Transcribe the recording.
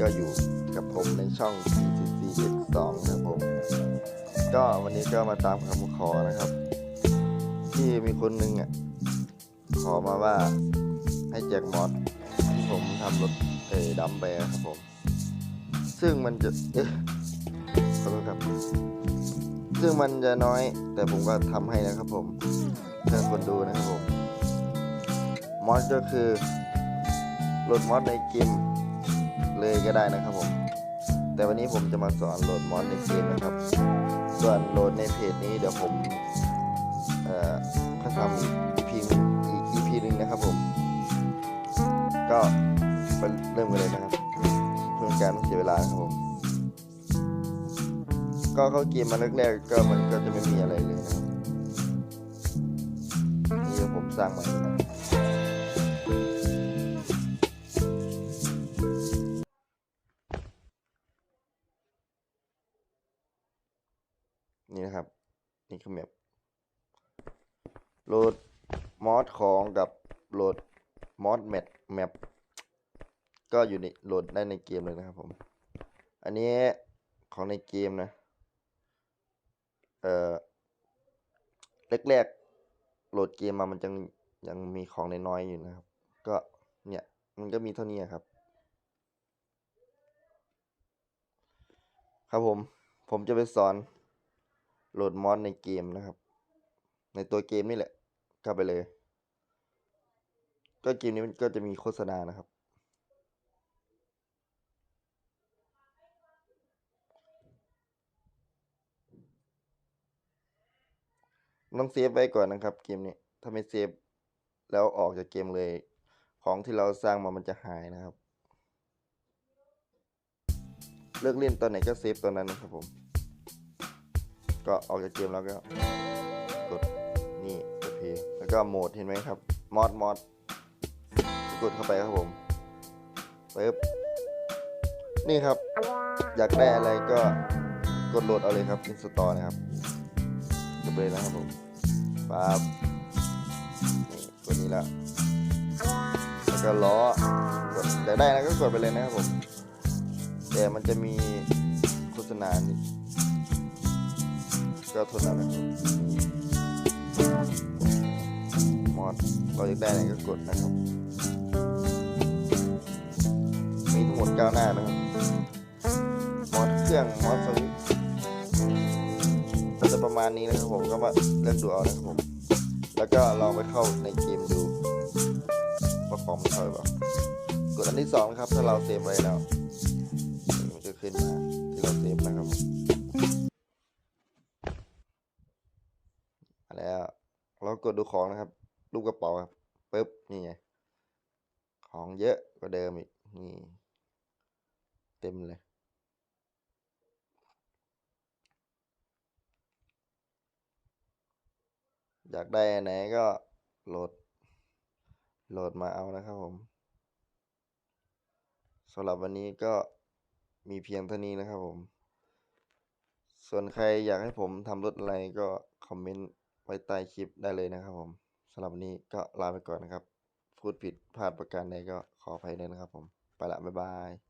ก็อยู่กับผมในช่อง TCC 72นะครับผม ก็วันนี้ก็มาตามคำขอนะครับ ที่มีคนนึงอะขอมาว่าให้แจกมอสที่ผมทำรถเอดัมแบร์ครับผม ซึ่งมันจะเออะขอโทษครับ ซึ่งมันจะน้อย แต่ผมก็ทำให้นะครับผมเพื่อคนดูนะครับผมมอสก็คือรถมอสในเกม เลยก็ได้นะครับผม แต่วันนี้ผมจะมาสอนโหลดมอสในเกมนะครับ ส่วนโหลดในเพจนี้เดี๋ยวผมเอ่อก็ทำอีพีอีก EP หนึ่งนะครับผม ก็ไปเริ่มกันเลยนะครับเพื่อการเสียเวลาครับผม ก็เข้าเกมมาแรกๆก็มันก็จะไม่มีอะไรเลยนะครับนี่ผมสร้างใหม่นะ นี่นะครับ นี่คือแมปโหลดมอดของกับโหลดมอดแมปแมปก็อยู่ในโหลดได้ในเกมเลยนะครับผม อันนี้ของในเกมนะ เอ่อแรกๆโหลดเกมมามันยังยังมีของน้อยๆอยู่นะครับ ก็เนี่ยมันก็มีเท่านี้ครับ ครับผม ผมจะไปสอน โหลดมอดในเกมนะครับ ในตัวเกมนี่แหละเข้าไปเลย ก็เกมนี้มันก็จะมีโฆษณานะครับ ต้องเซฟไว้ก่อนนะครับ เกมนี้ถ้าไม่เซฟแล้วออกจากเกมเลย ของที่เราสร้างมามันจะหายนะครับ เลิกเล่นตอนไหนก็เซฟตอนนั้นนะครับผม ก็ออกจากเกมแล้วก็กดนี่กดเพย์แล้วก็โหมดเห็นไหมครับมอดมอดกดเข้าไปครับผมปึ๊บนี่ครับ อยากได้อะไรก็กดโหลดเอาเลยครับอินสตอนะครับกดเลยนะครับผมปั๊บนี่กดนี้ล้วแล้วก็ล้อกดอยากได้นะก็กดไปเลยนะครับผมแต่มันจะมีโฆษณาน ก็ทนเอานะครับมอดเราอยากได้อะไรก็กดนะครับ มีทั้งหมดเก้าหน้านะครับมอดเครื่องมอดสวิตก็จะประมาณนี้นะครับผมก็มาเลือกดูเอานะครับผม แล้วก็ลองไปเข้าในเกมดูว่าของมันเข้าหรือเปล่ากดอันที่สองนะครับถ้าเราเซฟไว้แล้วมันจะขึ้นมา เรากดดูของนะครับ รูปกระเป๋าครับปึ๊บนี่ไงของเยอะกว่าเดิมอีกนี่เต็มเลยอยากได้ไหนก็โหลด โหลดมาเอานะครับผมสำหรับวันนี้ก็มีเพียงเท่านี้นะครับผม ส่วนใครอยากให้ผมทำรถอะไรก็คอมเมนต์ ว้ใต้คลิปได้เลยนะครับผมสำหรับวันนี้ก็ลาไปก่อนนะครับ พูดผิดพลาดประการใดก็ขออภัยด้วยนะครับผม ไปละบ๊ายบาย